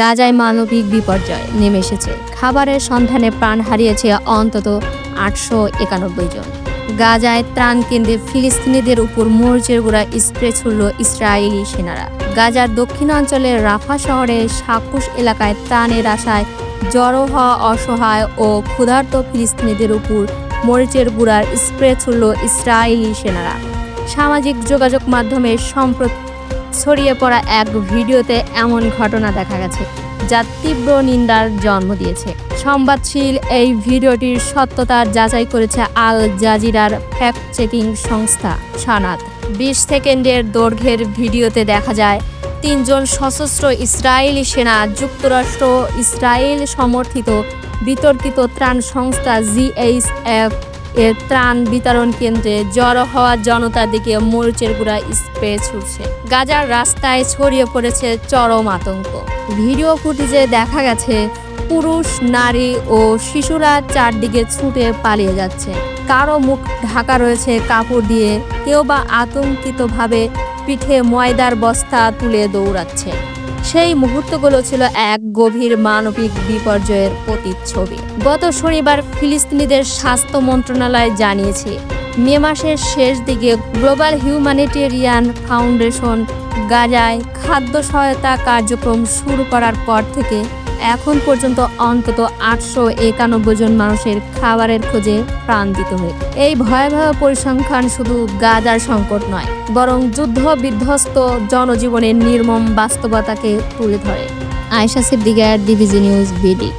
গাজায় মানবিক বিপর্যয় নেমে এসেছে। খাবারের সন্ধানে প্রাণ হারিয়েছে অন্তত আটশো একানব্বই জন। গাজায় ত্রাণ কেন্দ্রে ফিলিস্তিনিদের উপর মোর্চের গোড়া স্প্রে ছুড়ল ইসরায়েলি সেনারা। গাজার দক্ষিণাঞ্চলের রাফা শহরের সাকুশ এলাকায় ত্রাণের আশায় জড়ো হওয়া অসহায় ও ক্ষুধার্ত ফিলিস্তিনিদের উপর মরিচের গুঁড়ার স্প্রে ছুড়ল ইসরায়েলি সেনারা। সামাজিক যোগাযোগ মাধ্যমে সম্প্রতি ছড়িয়ে পড়া এক ভিডিওতে এমন ঘটনা দেখা গেছে, যা তীব্র নিন্দার জন্ম দিয়েছে। সংবাদশীল এই ভিডিওটির সত্যতার যাচাই করেছে আল জাজিরার ফ্যাক্ট চেকিং সংস্থা, সানাত। বিশ সেকেন্ডের দৈর্ঘ্যের ভিডিওতে দেখা যায়, তিনজন সশস্ত্র ইসরায়েলি সেনা যুক্তরাষ্ট্র ইসরায়েল সমর্থিত বিতর্কিত ত্রাণ সংস্থা জিএইচএফ এর ত্রাণ বিতরণ কেন্দ্রে জড়ো হওয়া জনতার দিকে মরিচের গুঁড়া স্প্রে ছুটছে গাজার রাস্তায় ছড়িয়ে পড়েছে চরম আতঙ্ক। ভিডিও ফুটেজে দেখা গেছে, পুরুষ, নারী ও শিশুরা চারদিকে ছুটে পালিয়ে যাচ্ছে। কারও মুখ ঢাকা রয়েছে কাপড় দিয়ে, কেউ বা আতঙ্কিতভাবে পিঠে ময়দার বস্তা তুলে দৌড়াচ্ছে। সেই মুহূর্তগুলো ছিল এক গভীর মানবিক বিপর্যয়ের প্রতিচ্ছবি। গত শনিবার ফিলিস্তিনিদের স্বাস্থ্য মন্ত্রণালয় জানিয়েছে, মে মাসের শেষ দিকে গ্লোবাল হিউম্যানিটেরিয়ান ফাউন্ডেশন গাজায় খাদ্য সহায়তা কার্যক্রম শুরু করার পর থেকে এখন পর্যন্ত অন্তত আটশো একানব্বই জন মানুষের খাবারের খোঁজে প্রাণ দিতে হয় এই ভয়াবহ পরিসংখ্যান শুধু গাজার সংকট নয়, বরং যুদ্ধ বিধ্বস্ত জনজীবনের নির্মম বাস্তবতাকে তুলে ধরে। আয়সা সিদ্দিকার ডিভিজি নিউজ বিডি।